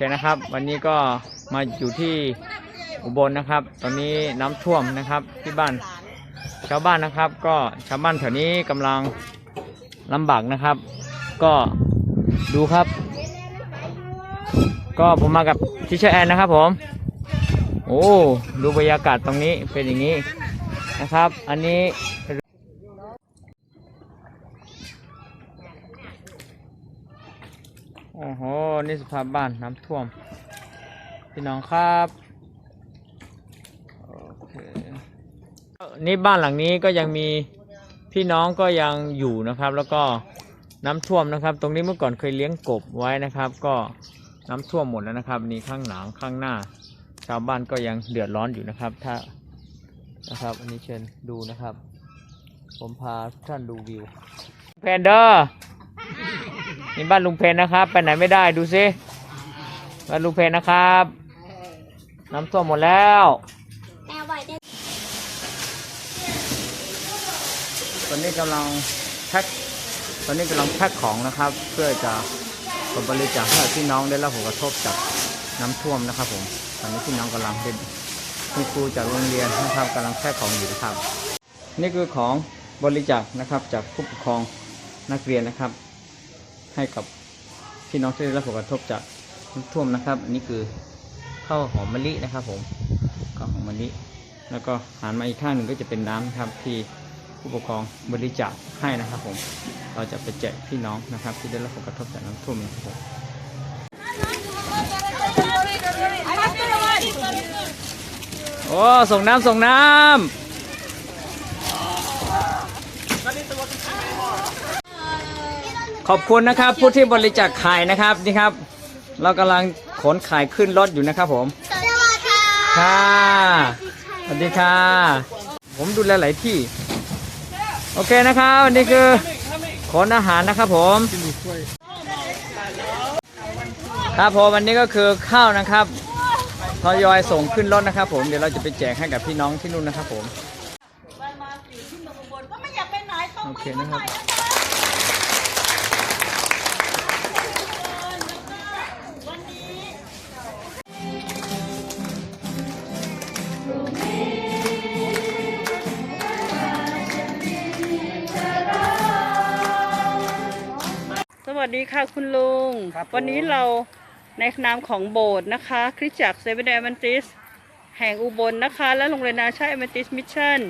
เคนะครับ วันนี้ก็มาอยู่ที่อุบลนะครับ ตอนนี้น้ำท่วมนะครับที่บ้านชาวบ้านนะครับ ก็ชาวบ้านแถวนี้กำลังลำบากนะครับ ก็ดูครับ ก็ผมมากับทิชแอนนะครับ ผม โอ้ดูบรรยากาศตรงนี้เป็นอย่างนี้นะครับ อันนี้ โอ้โห นี่สภาพบ้านน้ำท่วม พี่น้องครับนี่บ้านหลังนี้ก็ยังมีพี่น้องก็ยังอยู่นะครับ แล้วก็น้ำท่วมนะครับ ตรงนี้เมื่อก่อนเคยเลี้ยงกบไว้นะครับ ก็น้ำท่วมหมดแล้วนะครับ นี่ข้างหลังข้างหน้า ชาวบ้านก็ยังเดือดร้อนอยู่นะครับ ถ้านะครับอันนี้เชิญดูนะครับ ผมพาท่านดูวิวแพนเดอร์ นี่บ้านลุงเพนนะครับ ไปไหนไม่ได้ดูซิบ้านลุงเพนนะครับ น้ำท่วมหมดแล้วตอนนี้กำลังแพ็คตอนนี้กำลังแพ็คของนะครับ เพื่อจะบริจาคให้พี่น้องได้รับผลกระทบจากน้ำท่วมนะครับ ผม ตอนนี้พี่น้องกำลังเป็นคุณครูจากโรงเรียนนะครับกำลังแพ็คของอยู่นะครับ นี่คือของบริจาคนะครับจากผู้ปกครองนักเรียนนะครับ ให้กับพี่น้องที่ได้รับผลกระทบจากน้ำท่วมนะครับ อันนี่คือข้าวหอมมะลินะครับ ผมข้าวหอมมะลิแล้วก็หันมาอีกข้างหนึ่งก็จะเป็นน้ำครับที่ผู้ปกครองบริจาคให้นะครับผม เราจะไปแจกพี่น้องนะครับ ที่ได้รับผลกระทบจากน้ำท่วมนะครับผมโอ้ส่งน้ำส่งน้ำ ขอบคุณนะครับ ผู้ที่บริจาคไข่นะครับนี่ครับ เรากำลังขนไข่ขึ้นรถอยู่นะครับผม สวัสดีค่ะค่ะสวัสดีค่ะ ผมดูแลหลายที่ โอเคนะครับวันนี้คือขนอาหารนะครับผม ครับผมวันนี้ก็คือข้าวนะครับทยอยส่งขึ้นรถนะครับ ผมเดี๋ยวเราจะไปแจกให้กับพี่น้องที่นู่นนะครับผม ก็ไม่อยากไปไหนต้องโอไปเคนะครั วัสดีค่ะคุณลุง ครับผม วันนี้เราในนามของโบสถ์นะคะ คริสตจักรเซเว่นเดอร์แมนติสแห่งอุบลนะคะ และโรงเรียนนาชาติแอมติสมิชชั่น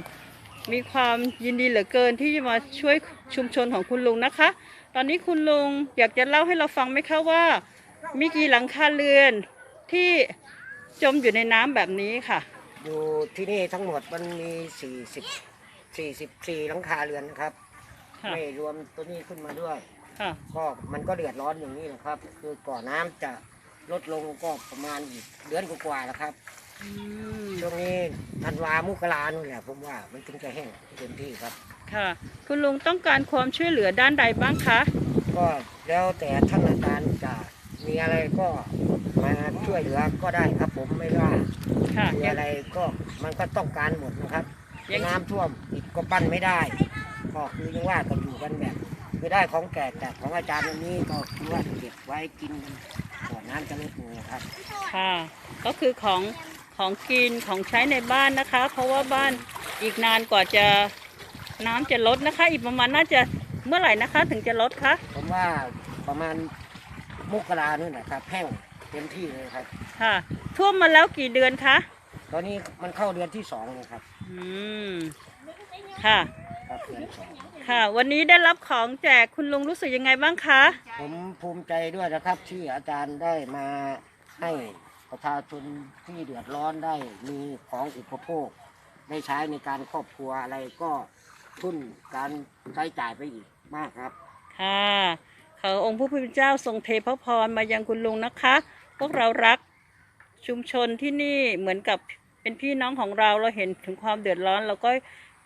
มีความยินดีเหลือเกินที่จะมาช่วยชุมชนของคุณลุงนะคะ ตอนนี้คุณลุงอยากจะเล่าให้เราฟังไหมคะว่า มีกี่หลังคาเรือนที่จมอยู่ในน้ำแบบนี้ค่ะ อยู่ที่นี่ทั้งหมดมันมี 40 44 หลังคาเรือนนะครับ ค่ะ ไม่รวมตัวนี้ขึ้นมาด้วย ค่ะ ก็มันก็เดือดร้อนอย่างนี้นะครับ คือก่อนน้ำจะลดลงก็ประมาณอีกเดือนกว่าๆแล้วครับอืม ช่วงนี้ธันวา มุกรานู่นแหละผมว่ามันถึงจะแห้งเต็มที่ครับ ค่ะ คุณลุงต้องการความช่วยเหลือด้านใดบ้างคะ ก็แล้วแต่ท่านอาจารย์จะมีอะไรก็มาช่วยเหลือก็ได้ครับ ผมไม่ว่าค่ะ มีอะไรก็มันก็ต้องการหมดนะครับยัง น้ำท่วมอิฐก็ปั้นไม่ได้ก็คือยังว่าก็อยู่กันแบบ ไม่ได้ของแก่แต่ของอาจารย์วันนี้ก็คือว่าเก็บไว้กินกันก่อนน้ำจะลดลงนะครับค่ะ ก็คือของของกินของใช้ในบ้านนะคะ เพราะว่าบ้านอีกนานกว่าจะน้ำจะลดนะคะ อีกประมาณน่าจะเมื่อไหร่นะคะ ถึงจะลดคะผมว่าประมาณมกรานี่นนะครับแห้งเต็มที่เลยครับ ค่ะ ท่วมมาแล้วกี่เดือนคะตอนนี้มันเข้าเดือนที่สองเลยครับอืมค่ะ ครับเดือนสอง ค่ะ วันนี้ได้รับของแจกคุณลุงรู้สึกยังไงบ้างคะผมภูมิใจด้วยนะครับ ที่อาจารย์ได้มาให้ประชาชนที่เดือดร้อนได้มีของอุปโภค ได้ใช้ในการครอบครัวอะไรก็ทุนการใช้จ่ายไปอีกมากครับ ค่ะขอองค์พระผู้เป็นเจ้าทรงเทพระพรมายังคุณลุงนะคะ พวกเรารักชุมชนที่นี่เหมือนกับเป็นพี่น้องของเราเราเห็นถึงความเดือดร้อนเราก็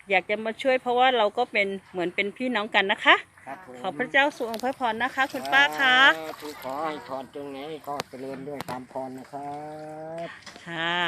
อยากจะมาช่วยเพราะว่าเราก็เป็นเหมือนเป็นพี่น้องกันนะคะ ครับผมขอพระเจ้าทรงอวยพรนะคะ คุณป้าคะขอให้พรตรงไหนก็เจริญด้วยตามพรนะครับ ค่ะ